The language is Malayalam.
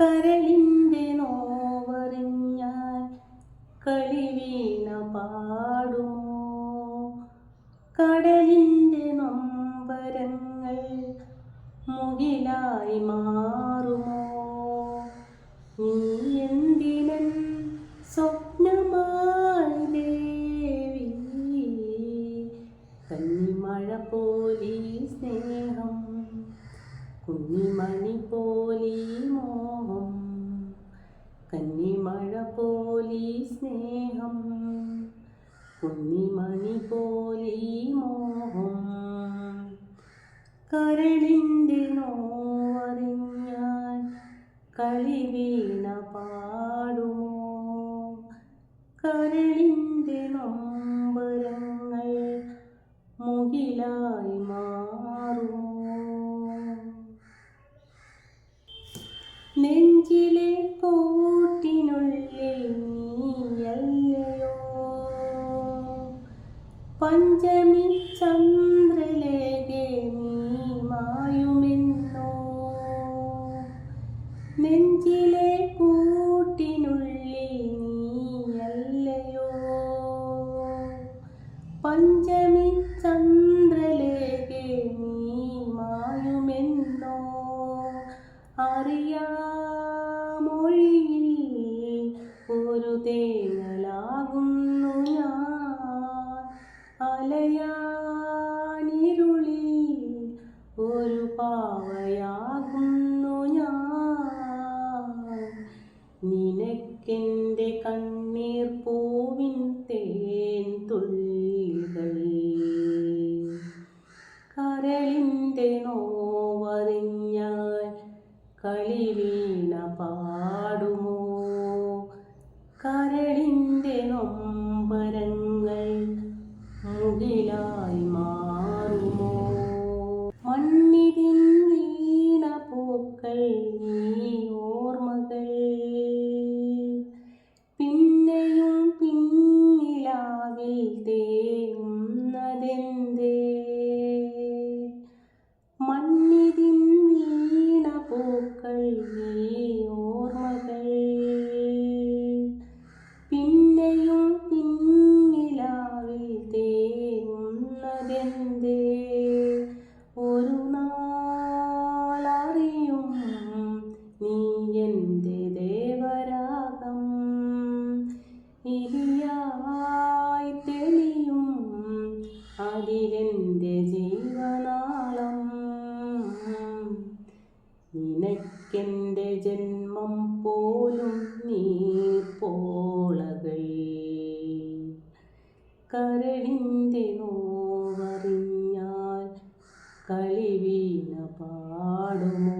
കരളിന്റെ നോവറിഞ്ഞാൽ കളിവീണ പാടുമോ? കടലിന്റെ നൊമ്പരങ്ങൾ മുകിലായി മാറുമോ? നീ എന്തിനൻ സ്വപ്നമായി ദേവി? കന്നിമഴ പോലീ സ്നേഹം കുഞ്ഞിമണി പോലീ മോഹം കന്നിമഴ പോലീ സ്നേഹം കുഞ്ഞിമണി പോലീ മോഹം. കരളിന്റെ നോവറിഞ്ഞാൽ കളി വീണ പാടുമോ? കരളിന്റെ നൊമ്പരങ്ങൾ മുകിലായി മാറുമോ? നെഞ്ചിലെ കൂട്ടിനുള്ളിൽ നീയല്ലയോ? പഞ്ചമി ചന്ദ്രലേഖേ നീ മായുമെന്നോ? നെഞ്ചിലെ കൂട്ടിനുള്ളിൽ നീയല്ലയോ? പഞ്ചമി ചന്ദ്രലേഖേ നീ മായുമെന്നോ? അറിയാമൊഴിയിൽ ഒരു തേങ്ങലാകുന്നു ഞാൻ. അലയാനിരുളി ഒരു പാവയാകുന്നു ഞാൻ. നിനക്കെന്റെ കണ്ണീർ പൂവിൻ തേൻ തുള്ളികൾ. കരളിന്റെ നോവറിഞ്ഞാൽ നിനക്കെന്റെ ജന്മം പോലും നീ പോളകൾ. കരളിന്റെ നോവറിഞ്ഞാൽ കളിവീണ പാടുമോ?